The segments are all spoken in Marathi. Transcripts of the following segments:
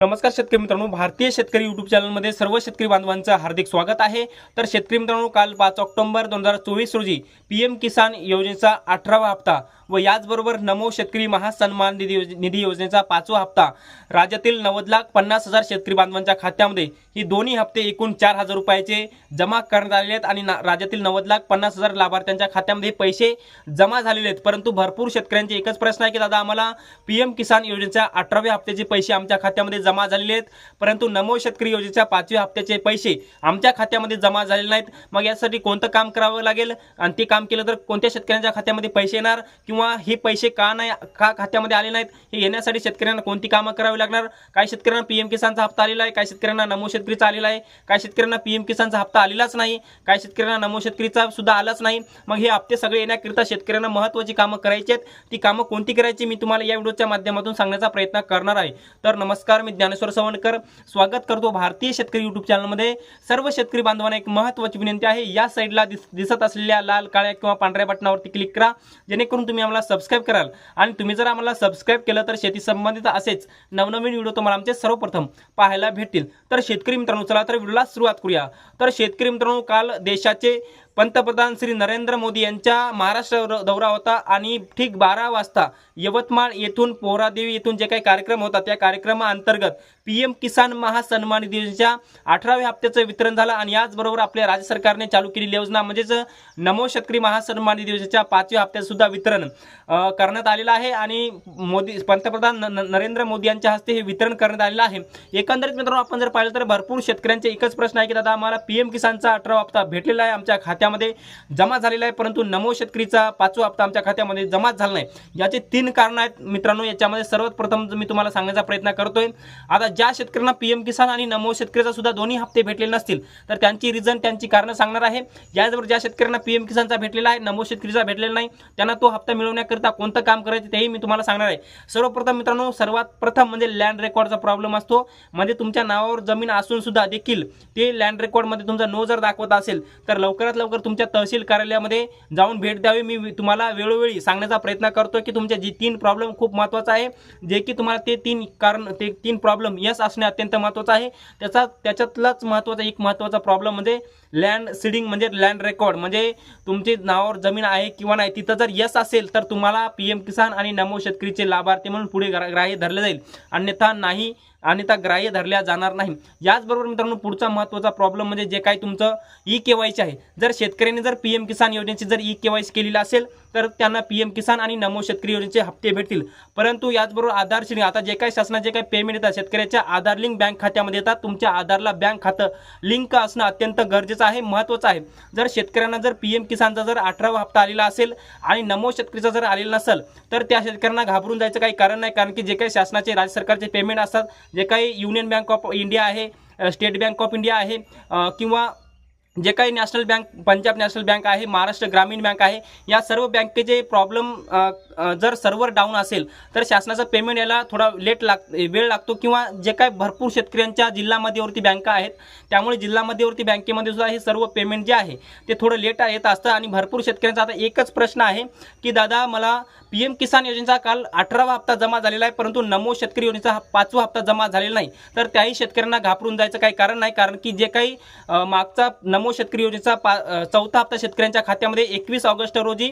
नमस्कार शेतकरी मित्रांनो भारतीय शेतकरी युट्यूब चॅनलमध्ये सर्व शेतकरी बांधवांचं हार्दिक स्वागत आहे. तर शेतकरी मित्रांनो काल पाच ऑक्टोबर दोन हजार चोवीस रोजी पी एम किसान योजनेचा अठरावा हप्ता व याचबरोबर नमो शेतकरी महासन्मान निधी योज निधी योजनेचा पाचवा हप्ता राज्यातील नव्वद लाख पन्नास हजार शेतकरी बांधवांच्या खात्यामध्ये ही दोन्ही हप्ते एकूण चार हजार रुपयाचे जमा करण्यात आलेले आहेत आणि ना- राज्यातील नव्वद लाख पन्नास हजार लाभार्थ्यांच्या खात्यामध्ये पैसे जमा झालेले आहेत. परंतु भरपूर शेतकऱ्यांचे एकच प्रश्न आहे की दादा आम्हाला पी एम किसान योजनेच्या अठराव्या हप्त्याचे पैसे आमच्या खात्यामध्ये जमा झालेले आहेत. परंतु नमो शेतकरी योजनेच्या पाचव्या हप्त्याचे पैसे आमच्या खात्यामध्ये जमा झालेले नाहीत. मग यासाठी कोणतं काम करावं लागेल? आणि ते काम केलं तर कोणत्या शेतकऱ्यांच्या खात्यामध्ये पैसे येणार? किंवा हे पैसे का नाही का खात्यामध्ये आले नाहीत? हे येण्यासाठी शेतकऱ्यांना कोणती कामं करावी लागणार? काही शेतकऱ्यांना पी एम किसानचा हप्ता आलेला आहे. काही शेतकऱ्यांना नमो शेतकरीचा आलेला आहे. काही शेतकऱ्यांना पी एम किसानचा हप्ता आलेलाच नाही. काही शेतकऱ्यांना नमो शेतकरीचा सुद्धा आलाच नाही. मग हे हप्ते सगळे येण्याकरिता शेतकऱ्यांना महत्त्वाची कामं करायची आहेत. ती कामं कोणती करायची? मी तुम्हाला या व्हिडिओच्या माध्यमातून सांगण्याचा प्रयत्न करणार आहे. तर नमस्कार मी ज्ञानेश्वर सवणकर स्वागत करतो भारतीय शेतकरी युट्यूब चॅनलमध्ये सर्व शेतकरी बांधवांना एक महत्त्वाची विनंती आहे. या साईडला दिस दिसत असलेल्या लाल काळ्या किंवा पांढऱ्या बटनावरती क्लिक करा. जेणेकरून तुम्ही आम्हाला सबस्क्राईब कराल. आणि तुम्ही जर आम्हाला सबस्क्राईब केलं तर शेती संबंधित असेच नवनवीन व्हिडिओ तुम्हाला आमचे सर्वप्रथम पाहायला भेटतील. तर शेतकरी मित्रांनो चला तर व्हिडिओला सुरुवात करूया. तर शेतकरी मित्रांनो काल देशाचे पंतप्रधान श्री नरेंद्र मोदी यांच्या महाराष्ट्र दौरा होता आणि ठीक बारा वाजता यवतमाळ येथून पोहरादेवी येथून जे काही कार्यक्रम होता त्या कार्यक्रमाअंतर्गत पी एम किसान महासन्मान निधी योजनेच्या अठराव्या हप्त्याचं वितरण झालं आणि याचबरोबर आपल्या राज्य सरकारने चालू केलेली योजना म्हणजेच नमो शेतकरी महासन्मान निधी योजनेच्या पाचव्या हप्त्यातसुद्धा वितरण करण्यात आलेलं आहे आणि मोदी पंतप्रधान न- नरेंद्र मोदी यांच्या हस्ते हे वितरण करण्यात आलेलं आहे. एकंदरीत मित्रांनो आपण जर पाहिलं तर भरपूर शेतकऱ्यांचे एकच प्रश्न आहे की दादा आम्हाला पी एम किसानचा अठरा हप्ता भेटलेला आहे आमच्या खात्यामध्ये जमा झालेला आहे परंतु नमो शेतकरीचा पाचवा हप्ता आमच्या खात्यामध्ये जमा झाला नाही. याचे तीन कारण आहेत मित्रांनो याच्यामध्ये सर्वात प्रथम मी तुम्हाला सांगण्याचा प्रयत्न करतोय आता ज्या शेतकऱ्यांना पी एम किसान आणि नमो शेतकरीचा सुद्धा दोन्ही हप्ते भेटलेले नसतील तर त्यांची रिझन त्यांची कारणं सांगणार आहे. याचबरोबर ज्या शेतकऱ्यांना पी एम किसानचा भेटलेला आहे नमो शेतकरीचा भेटलेला नाही त्यांना तो हप्ता मिळवण्याकरिता कोणतं काम करायचं तेही मी तुम्हाला सांगणार आहे. सर्वप्रथम मित्रांनो सर्वात प्रथम म्हणजे लँड रेकॉर्डचा प्रॉब्लेम असतो. म्हणजे तुमच्या नावावर जमीन असून सुद्धा देखील ते लँड रेकॉर्डमध्ये तुमचा नो जर दाखवत असेल तर लवकरात लवकर तुमच्या तहसील कार्यालयामध्ये जाऊन भेट द्यावी. मी तुम्हाला वेळोवेळी सांगण्याचा प्रयत्न करतो की तुमच्या जी तीन प्रॉब्लेम खूप महत्त्वाचा आहे. जे की तुम्हाला ते तीन कारण ते तीन प्रॉब्लेम यस असणे अत्यंत महत्त्वाचं आहे. त्याचा त्याच्यातलाच महत्त्वाचा एक महत्त्वाचा प्रॉब्लेम म्हणजे लँड सीडिंग म्हणजे लँड रेकॉर्ड म्हणजे तुमची नावावर जमीन आहे किंवा नाही तिथं जर यस असेल तर तुम्हाला पी एम किसान आणि नमो शेतकरीचे लाभार्थी म्हणून पुढे ग्रा- ग्राह्य धरले जाईल. अन्यथा नाही अन्यथा ग्राह्य धरल्या जाणार नाही. याचबरोबर मित्रांनो पुढचा महत्त्वाचा प्रॉब्लेम म्हणजे जे काही तुमचं ई के आहे. जर शेतकऱ्यांनी जर पी एम किसान योजनेची जर ई के वाय सी केलेली असेल तर त्यांना पी एम किसान आणि नमो शेतकरी योजनेचे हप्ते भेटतील. परंतु याचबरोबर आधार श्रेणी. आता जे काही शासनाचे काही पेमेंट येतात शेतकऱ्याच्या आधार लिंक बँक खात्यामध्ये येतात. तुमच्या आधारला बँक खातं लिंक असणं अत्यंत गरजेचं आहे महत्त्वाचं आहे. जर शेतकऱ्यांना जर पी एम किसानचा जर अठरावा हप्ता आलेला असेल आणि नमो शेतकरीचा जर आलेला नसेल तर त्या शेतकऱ्यांना घाबरून जायचं काही कारण नाही. कारण की जे काही शासनाचे राज्य सरकारचे पेमेंट असतात जे काही युनियन बँक ऑफ इंडिया आहे स्टेट बँक ऑफ इंडिया आहे किंवा जे काही national bank Punjab national bank आहे महाराष्ट्र ग्रामीण बँक आहे या सर्व बँकेचे प्रॉब्लेम जर सर्व्हर डाऊन असेल तर शासनाचं पेमेंट यायला थोडा लेट लाग वेळ लागतो किंवा जे काही भरपूर शेतकऱ्यांच्या जिल्हा मध्यवर्ती बँका आहेत त्यामुळे जिल्हा मध्यवर्ती बँकेमध्ये सुद्धा हे सर्व पेमेंट जे आहे ते थोडं लेट येत असतं आणि भरपूर शेतकऱ्यांचा आता एकच प्रश्न आहे की दादा मला पी एम किसान योजनेचा काल अठरावा हप्ता जमा झालेला आहे परंतु नमो शेतकरी योजनेचा हा पाचवा हप्ता जमा झालेला नाही. तर त्याही शेतकऱ्यांना घाबरून जायचं काही कारण नाही कारण की जे काही मागचा नमो शेतकरी योजनेचा पा चौथा हप्ता शेतकऱ्यांच्या खात्यामध्ये एकवीस ऑगस्ट रोजी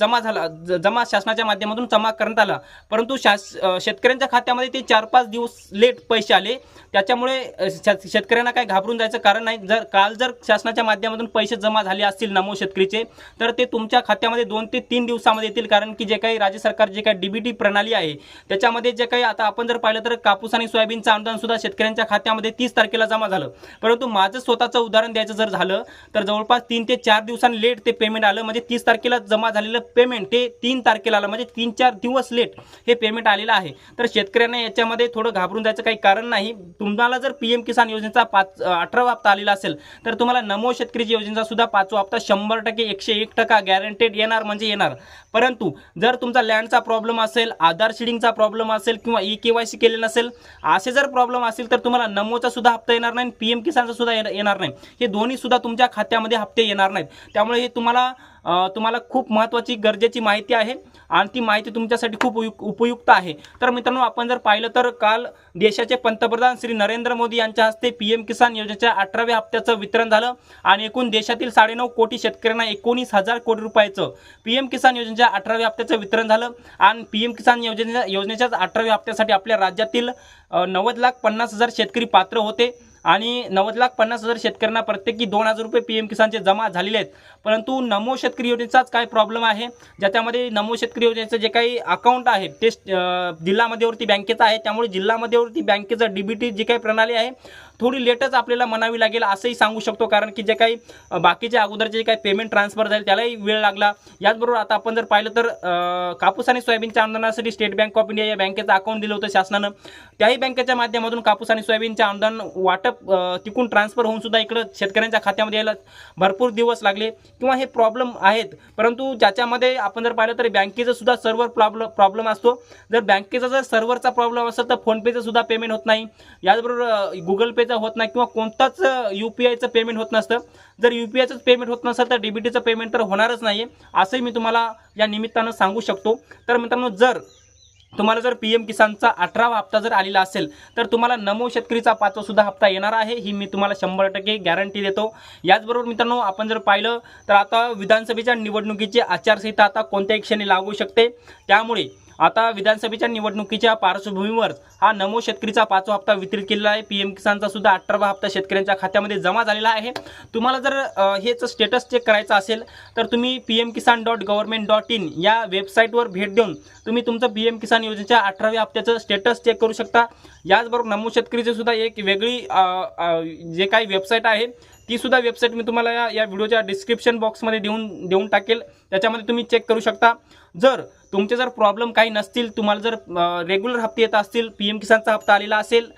जमा झाला. जमा शासनाच्या माध्यमातून जमा करण्यात आला. परंतु शास शेतकऱ्यांच्या खात्यामध्ये ते चार पाच दिवस लेट पैसे आले. त्याच्यामुळे शेतकऱ्यांना काही घाबरून जायचं कारण नाही. जर काल जर शासनाच्या माध्यमातून पैसे जमा झाले असतील नमो शेतकरीचे तर ते तुमच्या खात्यामध्ये दोन ते तीन दिवसामध्ये येतील. कारण की जे काही राज्य सरकार जे काही डीबीटी प्रणाली आहे त्याच्यामध्ये जे काही आता आपण जर पाहिलं तर कापूस आणि सोयाबीनचं अनुदानसुद्धा शेतकऱ्यांच्या खात्यामध्ये तीस तारखेला जमा झालं. परंतु माझं स्वतःचं उदाहरण द्यायचं जर झालं तर जवळपास तीन ते चार दिवसांनी लेट ते पेमेंट आलं. म्हणजे तीस तारखेला जमा झालेलं पेमेंट ते तीन तारखेला आलं. म्हणजे तीन चार दिवस लेट हे पेमेंट आलेलं आहे. तर शेतकऱ्यांना याच्यामध्ये थोडं घाबरून जायचं काही कारण नाही. तुम्हाला जर पी एम किसान योजनेचा पाच अठरावा हप्ता आलेला असेल तर तुम्हाला नमो शेतकरी योजनेचा सुद्धा पाचवा हप्ता शंभर टक्के एकशे एक टक्का गॅरंटेड येणार म्हणजे येणार. परंतु जर तुमचा लँडचा प्रॉब्लेम असेल आधार शिडिंगचा प्रॉब्लेम असेल किंवा ई के वाय सी नसेल असे जर प्रॉब्लेम असेल तर तुम्हाला नमोचा सुद्धा हप्ता येणार नाही पी एम किसानचा सुद्धा येणार येणार नाही. हे दोन दोन्ही सुद्धा तुमच्या खात्यामध्ये हप्ते येणार नाहीत. त्यामुळे हे तुम्हाला तुम्हाला खूप महत्त्वाची गरजेची माहिती आहे आणि ती माहिती तुमच्यासाठी खूप उपयुक्त आहे. तर मित्रांनो आपण जर पाहिलं तर काल देशाचे पंतप्रधान श्री नरेंद्र मोदी यांच्या हस्ते पी एम किसान योजनेच्या अठराव्या हप्त्याचं वितरण झालं आणि एकूण देशातील साडेनऊ कोटी शेतकऱ्यांना एकोणीस हजार कोटी रुपयाचं पी एम किसान योजनेच्या अठराव्या हप्त्याचं वितरण झालं आणि पी एम किसान योजने योजनेच्याच अठराव्या हप्त्यासाठी आपल्या राज्यातील नव्वद लाख पन्नास हजार शेतकरी पात्र होते. आणि नव्वद लाख पन्नास हजार शेतकऱ्यांना प्रत्येकी दोन हजार रुपये पी एम किसानचे जमा झालेले आहेत. परंतु नमो शेतकरी योजनेचाच काय प्रॉब्लेम आहे? ज्याच्यामध्ये नमो शेतकरी योजनेचं जे काही अकाउंट आहे ते जिल्हा मध्यवर्ती बँकेचं आहे. त्यामुळे जिल्हा मध्यवर्ती बँकेचं डी बी टी जी काही प्रणाली आहे थोडी लेटच आपल्याला म्हणावी लागेल असंही सांगू शकतो. कारण की जे काही बाकीचे अगोदरचे जे काही पेमेंट ट्रान्सफर झाले त्यालाही वेळ लागला. याचबरोबर आता आपण जर पाहिलं तर कापूस आणि सोयाबीनच्या अनुदानासाठी स्टेट बँक ऑफ इंडिया या बँकेचं अकाउंट दिलं होतं शासनानं. त्याही बँकेच्या माध्यमातून कापूस आणि सोयाबीनच्या अनुदान वाटप वाटप तिकून ट्रान्सफर होऊन सुद्धा इकडं शेतकऱ्यांच्या खात्यामध्ये यायला भरपूर दिवस लागले. किंवा हे प्रॉब्लेम आहेत. परंतु ज्याच्यामध्ये आपण जर पाहिलं तर बँकेचं सुद्धा सर्व्हर प्रॉब्लेम प्रॉब्लेम असतो. जर बँकेचा जर सर्व्हरचा प्रॉब्लेम असेल तर फोनपेचं सुद्धा पेमेंट होत नाही. याचबरोबर गुगल पेचं होत नाही किंवा कोणताच यू पी आयचं पेमेंट होत नसतं. जर यू पी आयचंच पेमेंट होत नसेल तर डी बी टीचं पेमेंट तर होणारच नाही आहे असंही मी तुम्हाला या निमित्तानं सांगू शकतो. तर मित्रांनो जर तुम्हाला जर पी एम किसानचा अठरावा हप्ता जर आलेला असेल तर तुम्हाला नमो शेतकरीचा पाचवासुद्धा हप्ता येणार आहे. ही मी तुम्हाला शंभर टक्के गॅरंटी देतो. याचबरोबर मित्रांनो आपण जर पाहिलं तर आता विधानसभेच्या निवडणुकीची आचारसंहिता आता कोणत्याही क्षणी लागू शकते. त्यामुळे आता विधानसभेच्या निवडणुकीच्या पार्श्वभूमीवर हा नमो शेतकरीचा पाचवा हप्ता वितरित केलेला आहे. पी एम किसानचा सुद्धा अठरावा हप्ता शेतकऱ्यांच्या खात्यामध्ये जमा झालेला आहे. तुम्हाला जर हेच स्टेटस चेक करायचं असेल तर तुम्ही P M Kisan dot government dot in या वेबसाईटवर भेट देऊन तुम्ही तुमचं पी एम किसान योजनेच्या अठराव्या हप्त्याचं स्टेटस चेक करू शकता. याचबरोबर नमो शेतकरीची सुद्धा एक वेगळी जे काही वेबसाईट आहे ती सुद्धा वेबसाईट मी तुम्हाला या या व्हिडिओच्या डिस्क्रिप्शन बॉक्समध्ये देऊन देऊन टाकेल. त्याच्यामध्ये तुम्ही चेक करू शकता. जर तुमचे जर प्रॉब्लेम काही नसतील तुम्हाला जर रेग्युलर हप्ते येत असतील पी एम किसानचा हप्ता आलेला असेल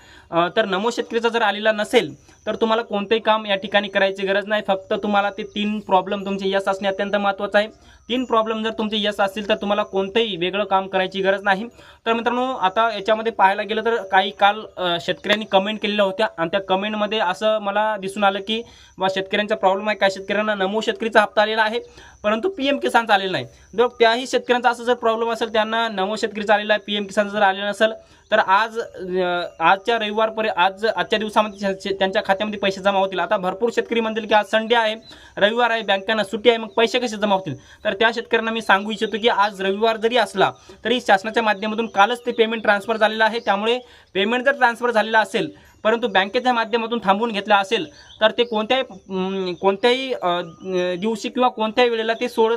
तर नमो शेतकरीचा जर आलेला नसेल तर तुम्हाला कोणतेही काम या ठिकाणी करायची गरज नाही. फक्त तुम्हाला ते तीन प्रॉब्लेम तुमचे यस असणे अत्यंत महत्त्वाचं आहे. तीन प्रॉब्लेम जर तुमचे यस असतील तर तुम्हाला कोणतंही वेगळं काम करायची गरज नाही. तर मित्रांनो आता याच्यामध्ये पाहायला गेलं तर काही काल शेतकऱ्यांनी कमेंट केलेल्या होत्या. आणि त्या कमेंटमध्ये असं मला दिसून आलं की बा शेतकऱ्यांचा प्रॉब्लेम आहे. काय शेतकऱ्यांना नमो शेतकरीचा हप्ता आलेला आहे परंतु पी एम किसानचा आलेला नाही. जर त्याही शेतकऱ्यांचा असं जर प्रॉब्लेम असेल त्यांना नमो शेतकरीचा आलेला आहे. पी एम किसानचा जर आलेला नसेल तर आज आजच्या रविवारपर्यंत आज आजच्या दिवसामध्ये शे- त्यांच्या खात्यामध्ये पैसे जमा होतील. आता भरपूर शेतकरी म्हणतील की आज संडे आहे रविवार आहे बँकांना सुट्टी आहे मग पैसे कसे जमा होतील? तर त्या शेतकऱ्यांना मी सांगू इच्छितो की आज रविवार जरी असला तरी शासनाच्या माध्यमातून कालच ते पेमेंट ट्रान्सफर झालेलं आहे. त्यामुळे पेमेंट जर ट्रान्सफर झालेला असेल परंतु बँकेच्या माध्यमातून थांबवून घेतला असेल तर ते कोणत्याही कोणत्याही दिवशी किंवा कोणत्याही वेळेला ते सोड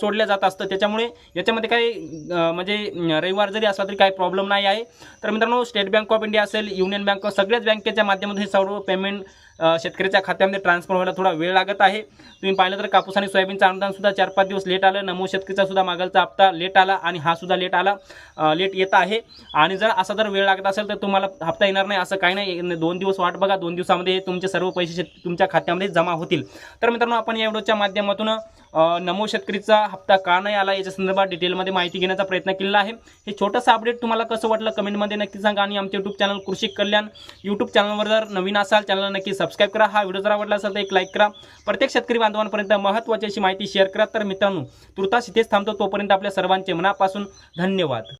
सोडल्या जात असतं. त्याच्यामुळे याच्यामध्ये काही म्हणजे रविवार जरी असला तरी काही प्रॉब्लेम नाही आहे. तर मित्रांनो स्टेट बँक ऑफ इंडिया असेल युनियन बँक सगळ्याच बँकेच्या माध्यमातून हे सर्व पेमेंट शेतकऱ्याच्या खात्यामध्ये ट्रान्सफर व्हायला थोडा वेळ लागत आहे. तुम्ही पाहिलं तर कापूस आणि सोयाबीनचं अनुदानसुद्धा चार पाच दिवस लेट आलं. नमो शेतकरीचा सुद्धा मागायचा हप्ता लेट आला आणि हा सुद्धा लेट आला. लेट येत आहे. आणि जर असा जर वेळ लागत असेल तर तुम्हाला हप्ता येणार नाही असं काही नाही. दोन दिवस वाट बघा. दोन दिवसामध्ये तुमचे सर्व पैसे तुमच्या खात्यामध्ये जमा होतील. तर मित्रांनो आपण या व्हिडिओच्या माध्यमातून नमो शेतकरीचा हप्ता का नाही आला याच्या संदर्भात डिटेलमध्ये माहिती घेण्याचा प्रयत्न केलेला आहे. हे छोटंसं अपडेट तुम्हाला कसं वाटलं कमेंटमध्ये नक्की सांगा आणि आमचे यूट्यूब चॅनल कृषी कल्याण यूट्यूब चॅनलवर जर नवीन असाल चॅनलला नक्की सबस्क्राईब करा. हा व्हिडिओ जर आवडला असेल तर एक लाईक करा. प्रत्येक शेतकरी बांधवांपर्यंत महत्त्वाची अशी माहिती शेअर करा. तर मित्रांनो तुर्तास इथेच थांबतो. तोपर्यंत आपल्या सर्वांचे मनापासून धन्यवाद.